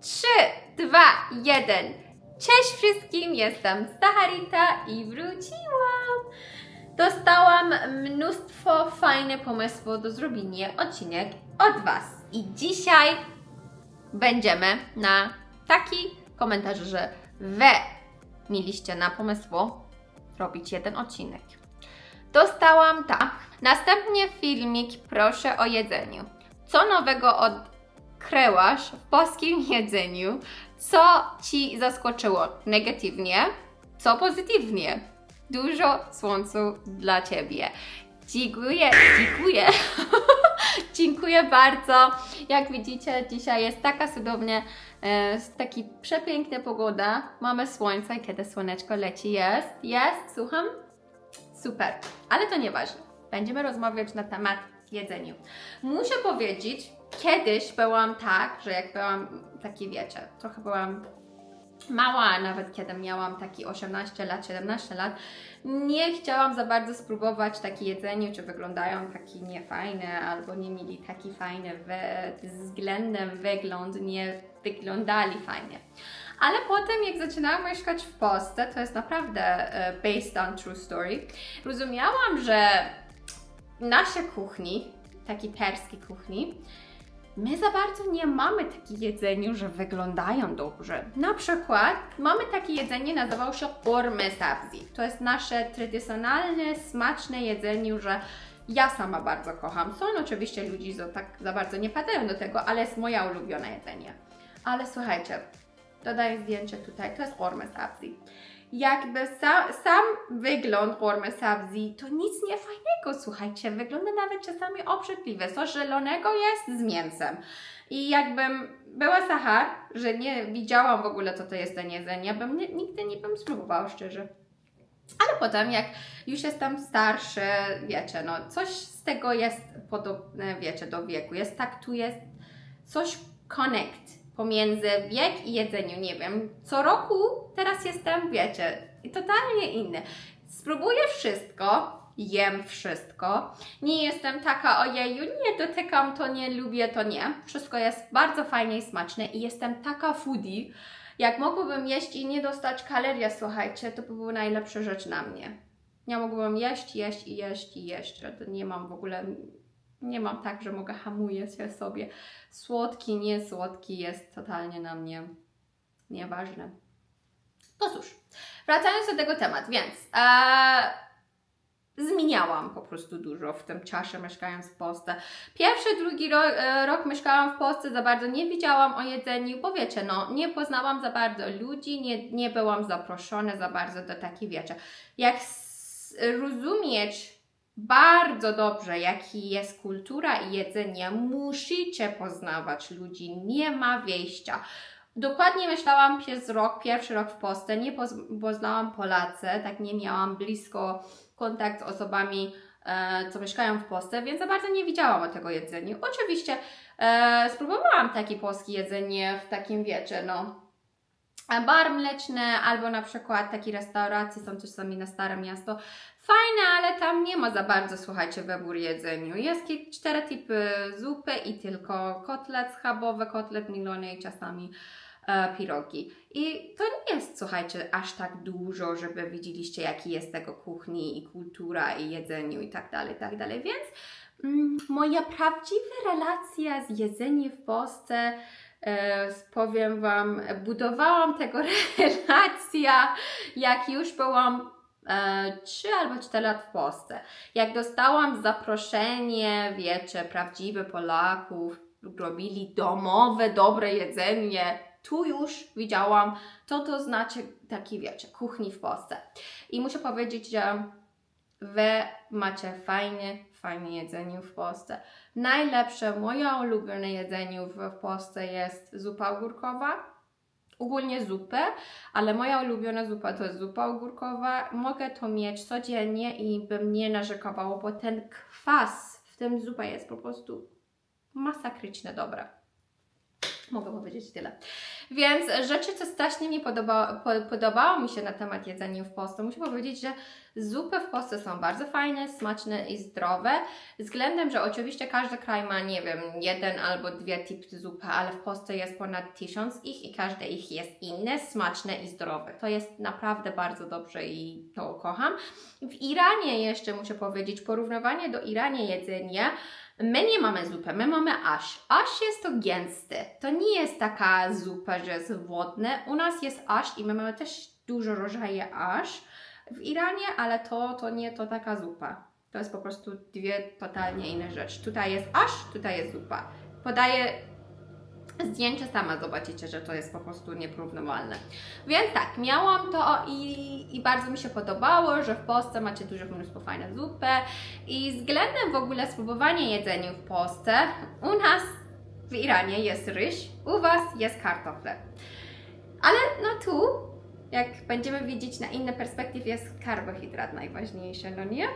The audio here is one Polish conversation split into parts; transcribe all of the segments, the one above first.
3, 2, 1. Cześć wszystkim, jestem Staharita i wróciłam. Dostałam mnóstwo fajnych pomysłów do zrobienia odcinek od Was. I dzisiaj będziemy na taki komentarz, że Wy mieliście na pomysłu robić jeden odcinek. Dostałam tak. Następnie filmik proszę o jedzeniu. Co nowego odkryłaś w polskim jedzeniu? Co Ci zaskoczyło negatywnie? Co pozytywnie? Dużo słońcu dla Ciebie. Dziękuję, dziękuję. dziękuję bardzo. Jak widzicie, dzisiaj jest taka cudownie, e, taki przepiękna pogoda. Mamy słońce, kiedy słoneczko leci. Jest, jest, słucham? Super, ale to nieważne. Będziemy rozmawiać na temat jedzeniu. Muszę powiedzieć, kiedyś byłam tak, że jak byłam taki, wiecie, trochę byłam mała, nawet kiedy miałam taki 18 lat, 17 lat, nie chciałam za bardzo spróbować takie jedzenie, czy wyglądają taki niefajne, albo nie mieli taki fajny względem wygląd, nie wyglądali fajnie. Ale potem, jak zaczynałam mieszkać w Polsce, to jest naprawdę e, based on true story, rozumiałam, że nasze kuchni, takiej perskiej kuchni, my za bardzo nie mamy takich jedzeniu, że wyglądają dobrze. Na przykład mamy takie jedzenie, nazywało się orme sabzi. To jest nasze tradycjonalne, smaczne jedzenie, że ja sama bardzo kocham. Są oczywiście ludzi, co tak za bardzo nie padają do tego, ale jest moja ulubiona jedzenie. Ale słuchajcie, dodaję zdjęcie tutaj, to jest orme sabzi. Jakby sa, sam wygląd orme sabzi to nic nie fajnego, słuchajcie, wygląda nawet czasami obrzydliwe. Coś zielonego jest z mięsem. I jakbym była Sahar, że nie widziałam w ogóle, co to jest ten jedzenie, bym nie, nigdy nie bym spróbowała, szczerze. Ale potem, jak już jestem starszy, wiecie, no coś z tego jest podobne, wiecie, do wieku. Jest tak, tu jest coś connect pomiędzy wiek i jedzeniu, nie wiem. Co roku teraz jestem, wiecie, totalnie inny. Spróbuję wszystko, jem wszystko. Nie jestem taka, ojeju, nie dotykam to, nie lubię to, nie. Wszystko jest bardzo fajnie i smaczne i jestem taka foodie, jak mogłabym jeść i nie dostać kalorii, słuchajcie, to by była najlepsza rzecz na mnie. Ja mogłabym jeść, jeść i jeść i jeść, to nie mam w ogóle, nie mam tak, że mogę hamuję się sobie. Słodki, nie słodki jest totalnie na mnie nieważne. No cóż, wracając do tego tematu, więc e, zmieniałam po prostu dużo w tym czasie mieszkając w Polsce. Pierwszy, drugi ro, e, rok mieszkałam w Polsce, za bardzo nie wiedziałam o jedzeniu, bo wiecie, no nie poznałam za bardzo ludzi, nie, nie byłam zaproszona za bardzo do takich, wiecie, jak rozumieć bardzo dobrze, jaki jest kultura i jedzenie, musicie poznawać ludzi, nie ma wyjścia. Dokładnie myślałam przez rok, pierwszy rok w Polsce, nie poz- poznałam Polacy, tak nie miałam blisko kontakt z osobami, e, co mieszkają w Polsce, więc za bardzo nie widziałam o tego jedzeniu. Oczywiście e, spróbowałam takie polskie jedzenie w takim, wiecie, no, bar mleczny albo na przykład takie restauracje są czasami na Stare Miasto. Fajne, ale tam nie ma za bardzo, słuchajcie, wybór jedzeniu. Jest cztery typy zupy i tylko kotlet schabowy, kotlet milony i czasami e, pirogi. I to nie jest, słuchajcie, aż tak dużo, żeby widzieliście, jaki jest tego kuchni i kultura i jedzeniu i tak dalej, i tak dalej. Więc mm, moja prawdziwa relacja z jedzeniem w Polsce powiem Wam, budowałam tego relacja, jak już byłam e, 3 albo 4 lat w Polsce. Jak dostałam zaproszenie, wiecie, prawdziwe Polaków, robili domowe, dobre jedzenie, tu już widziałam, co to znaczy taki, wiecie, kuchni w Polsce. I muszę powiedzieć, że Wy macie fajne, fajne jedzenie w Polsce. Najlepsze, moje ulubione jedzenie w, Polsce jest zupa ogórkowa. Ogólnie zupę, ale moja ulubiona zupa to jest zupa ogórkowa. Mogę to mieć codziennie i bym nie narzekało, bo ten kwas w tym zupie jest po prostu masakrycznie dobra. Mogę powiedzieć tyle. Więc rzeczy, co strasznie mi podoba, po, podobało mi się na temat jedzenia w Polsce, muszę powiedzieć, że zupy w Polsce są bardzo fajne, smaczne i zdrowe. Względem, że oczywiście każdy kraj ma, nie wiem, jeden albo dwie typy zupy, ale w Polsce jest ponad tysiąc ich i każde ich jest inne, smaczne i zdrowe. To jest naprawdę bardzo dobrze i to kocham. W Iranie jeszcze muszę powiedzieć, porównywanie do Iranie jedzenia, My nie mamy zupy, my mamy ash. Ash jest to gęsty. To nie jest taka zupa, że jest wodne. U nas jest ash i my mamy też dużo rodzajów ash w Iranie, ale to, to nie to taka zupa. To jest po prostu dwie totalnie inne rzeczy. Tutaj jest ash, tutaj jest zupa. Podaję zdjęcie sama zobaczycie, że to jest po prostu nieporównywalne. Więc tak, miałam to i, i bardzo mi się podobało, że w Polsce macie dużo mnóstwo fajne zupy i względem w ogóle spróbowania jedzenia w Polsce, u nas w Iranie jest ryż, u Was jest kartofle. Ale no tu, jak będziemy widzieć na inne perspektywy, jest karbohydrat najważniejszy, no nie?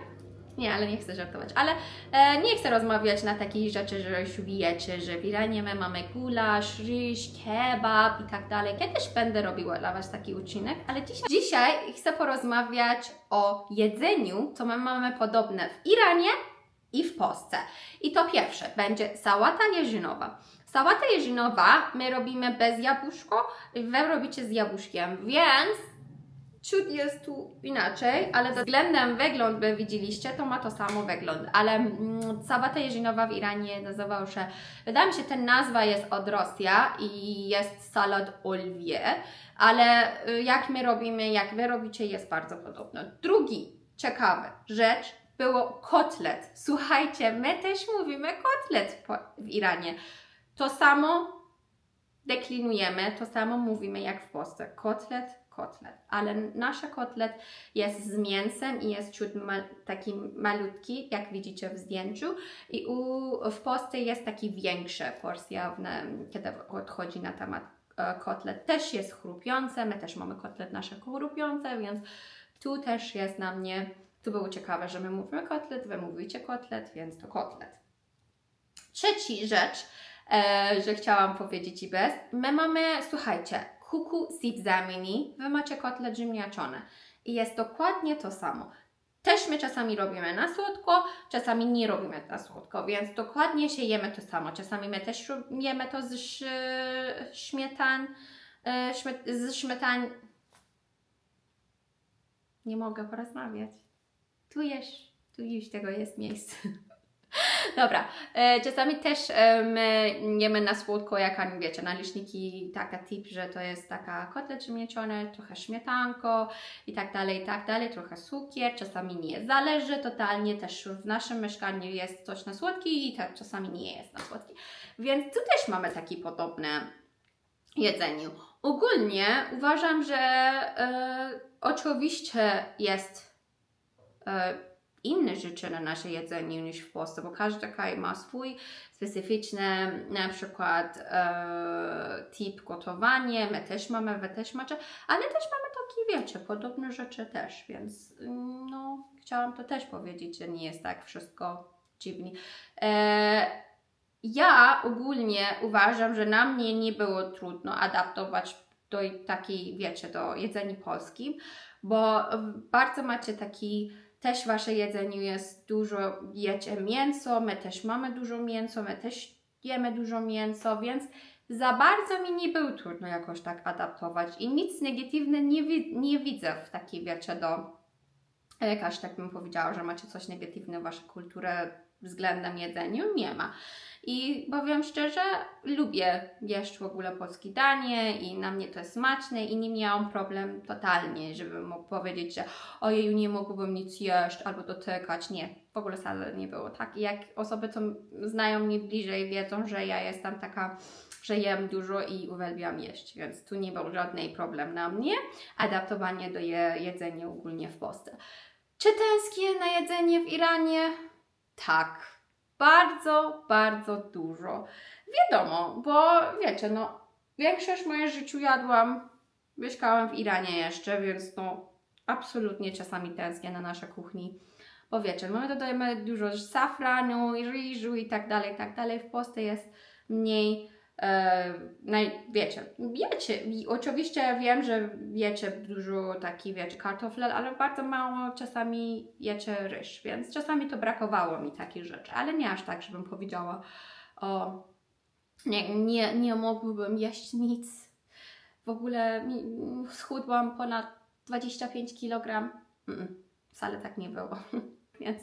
Nie, ale nie chcę żartować. Ale e, nie chcę rozmawiać na takich rzeczy, że już wiecie, że w Iranie my mamy gulasz, ryż, kebab i tak dalej. Ja też będę robiła dla Was taki odcinek, ale dzisiaj, dzisiaj chcę porozmawiać o jedzeniu, co my mamy podobne w Iranie i w Polsce. I to pierwsze będzie sałata jeżynowa. Sałata jeżynowa my robimy bez jabłuszko, Wy robicie z jabłuszkiem, więc Ciut jest tu inaczej, ale względem wygląd by widzieliście, to ma to samo wygląd. Ale mm, sabata jeżynowa w Iranie nazywał się, wydaje mi się, ten nazwa jest od Rosja i jest salad olivier, ale y, jak my robimy, jak wy robicie, jest bardzo podobno. Drugi ciekawy rzecz było kotlet. Słuchajcie, my też mówimy kotlet w Iranie. To samo deklinujemy, to samo mówimy jak w Polsce. Kotlet, kotlet. Ale nasz kotlet jest z mięsem i jest ciut ma, taki malutki, jak widzicie w zdjęciu. I u, w Polsce jest taki większa porcja, kiedy odchodzi na temat e, kotlet. Też jest chrupiące, my też mamy kotlet nasze chrupiące, więc tu też jest na mnie, tu było ciekawe, że my mówimy kotlet, wy mówicie kotlet, więc to kotlet. Trzeci rzecz, e, że chciałam powiedzieć i bez. My mamy, słuchajcie, kuku sidzamini, wy macie kotlet ziemniaczony. I jest dokładnie to samo. Też my czasami robimy na słodko, czasami nie robimy na słodko, więc dokładnie się jemy to samo. Czasami my też jemy to z śmietan, e, z śmietan... Nie mogę porozmawiać. Tu jesz, tu już tego jest miejsce. Dobra, e, czasami też e, my jemy na słodko, jak wiecie, naleśniki, taka tip, że to jest taka kotlet ziemniaczony, trochę śmietanko i tak dalej, i tak dalej, trochę cukier, czasami nie. Zależy totalnie, też w naszym mieszkaniu jest coś na słodki i tak czasami nie jest na słodki. Więc tu też mamy takie podobne jedzeniu. Ogólnie uważam, że e, oczywiście jest e, inne rzeczy na nasze jedzenie niż w Polsce, bo każdy kraj ma swój specyficzny na przykład e, typ gotowania, my też mamy, wy też macie, ale też mamy takie, wiecie, podobne rzeczy też, więc no, chciałam to też powiedzieć, że nie jest tak wszystko dziwnie. E, ja ogólnie uważam, że na mnie nie było trudno adaptować do takiej, wiecie, do jedzenia polskim, bo bardzo macie taki też wasze jedzeniu jest dużo, jecie mięso, my też mamy dużo mięso, my też jemy dużo mięso, więc za bardzo mi nie było trudno jakoś tak adaptować i nic negatywne nie, wi nie widzę w takiej, wiecie, do jakaś tak bym powiedziała, że macie coś negatywnego w waszej kulturze względem jedzeniu, nie ma. I powiem szczerze, lubię jeść w ogóle polskie danie i na mnie to jest smaczne i nie miałam problem totalnie, żebym mógł powiedzieć, że ojej, nie mogłabym nic jeść albo dotykać. Nie, w ogóle wcale nie było tak. I jak osoby, co znają mnie bliżej, wiedzą, że ja jestem taka, że jem dużo i uwielbiam jeść, więc tu nie był żadny problem na mnie. Adaptowanie do je, jedzenia ogólnie w Polsce. Czy tęsknię na jedzenie w Iranie? Tak bardzo, bardzo dużo. Wiadomo, bo wiecie, no, większość mojego życiu jadłam, mieszkałam w Iranie jeszcze, więc no, absolutnie czasami tęsknię na naszej kuchni. Bo wiecie, my dodajemy dużo safranu, ryżu i tak dalej, i tak dalej. W Polsce jest mniej Naj, wiecie, wiecie, oczywiście wiem, że wiecie dużo takich, wiecie, kartofli, ale bardzo mało czasami jecie ryż, więc czasami to brakowało mi takich rzeczy, ale nie aż tak, żebym powiedziała, o, nie, nie, nie mogłabym jeść nic. W ogóle schudłam ponad 25 kg. Mm, wcale tak nie było, więc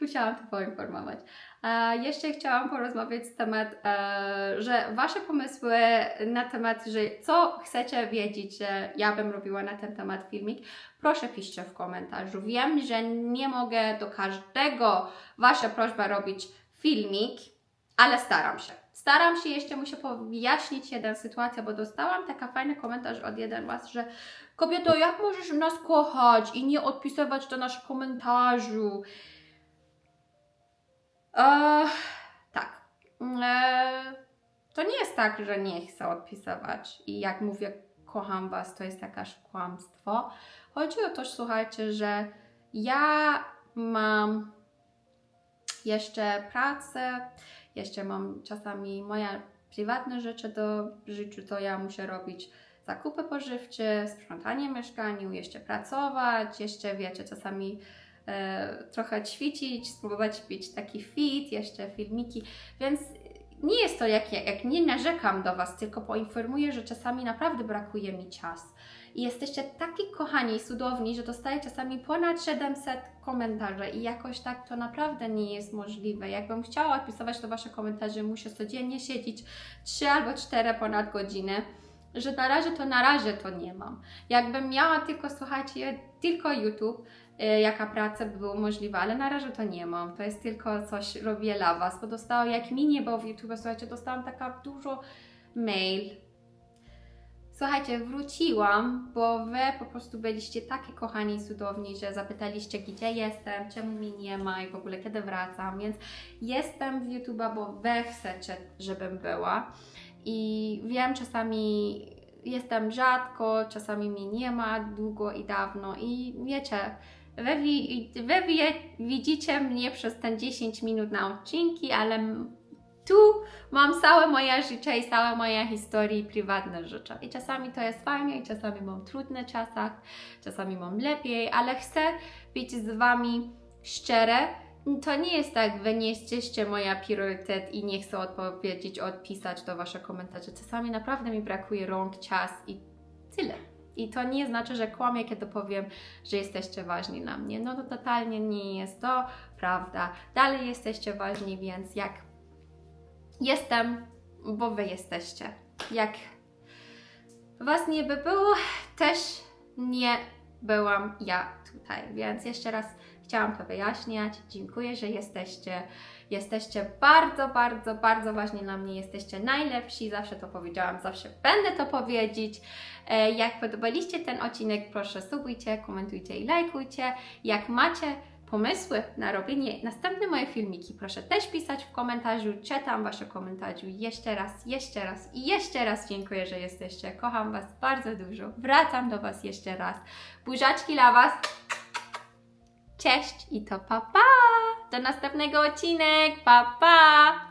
musiałam to poinformować. E, jeszcze chciałam porozmawiać z temat, e, że Wasze pomysły na temat, że co chcecie wiedzieć, że ja bym robiła na ten temat filmik, proszę piszcie w komentarzu. Wiem, że nie mogę do każdego Wasza prośba robić filmik, ale staram się. Staram się, jeszcze muszę wyjaśnić jedną sytuację, bo dostałam taka fajny komentarz od jeden Was, że kobieto, jak możesz nas kochać i nie odpisywać do naszych komentarzy? E, tak. E, to nie jest tak, że nie chcę odpisywać i jak mówię kocham Was, to jest jakaś kłamstwo. Chodzi o to, słuchajcie, że ja mam jeszcze pracę, jeszcze mam czasami moje prywatne rzeczy do życiu, to ja muszę robić zakupy pożywcze, sprzątanie mieszkaniu, jeszcze pracować, jeszcze wiecie, czasami e, trochę ćwiczyć, spróbować być taki fit, jeszcze filmiki, więc nie jest to jak, jak nie narzekam do Was, tylko poinformuję, że czasami naprawdę brakuje mi czasu. I jesteście taki kochani i cudowni, że dostaję czasami ponad 700 komentarzy i jakoś tak to naprawdę nie jest możliwe. Jakbym chciała odpisywać do Wasze komentarze, muszę codziennie siedzieć 3 albo 4 ponad godziny że na razie to na razie to nie mam. Jakbym miała tylko, słuchajcie, tylko YouTube, y, jaka praca by było możliwa, ale na razie to nie mam. To jest tylko coś robię dla Was, bo dostałam, jak mi nie było w YouTube, słuchajcie, dostałam taka dużo mail. Słuchajcie, wróciłam, bo Wy po prostu byliście takie kochani i cudowni, że zapytaliście, gdzie jestem, czemu mi nie ma i w ogóle kiedy wracam, więc jestem w YouTube'a, bo Wy chcecie, żebym była. I wiem, czasami jestem rzadko, czasami mnie nie ma długo i dawno i wiecie, wy, wy wie, widzicie mnie przez ten 10 minut na odcinki, ale tu mam całe moje życie i całe moje historie i prywatne życie. I czasami to jest fajnie, i czasami mam trudne czasach, czasami mam lepiej, ale chcę być z Wami szczere, to nie jest tak, wy nie jesteście moja priorytet i nie chcę odpowiedzieć, odpisać do Wasze komentarze. Czasami naprawdę mi brakuje rąk, czas i tyle. I to nie znaczy, że kłamię, kiedy powiem, że jesteście ważni dla mnie. No to totalnie nie jest to prawda. Dalej jesteście ważni, więc jak jestem, bo Wy jesteście. Jak Was nie by było, też nie byłam ja tutaj. Więc jeszcze raz chciałam to wyjaśniać. Dziękuję, że jesteście. Jesteście bardzo, bardzo, bardzo ważni dla mnie. Jesteście najlepsi. Zawsze to powiedziałam, zawsze będę to powiedzieć. E, Jak podobaliście ten odcinek, proszę subujcie, komentujcie i lajkujcie. Jak macie pomysły na robienie następne moje filmiki, proszę też pisać w komentarzu. Czytam Wasze komentarze jeszcze raz, jeszcze raz i jeszcze raz dziękuję, że jesteście. Kocham Was bardzo dużo. Wracam do Was jeszcze raz. Buziaczki dla Was. Cześć i to pa pa! Do następnego odcinek. Pa pa!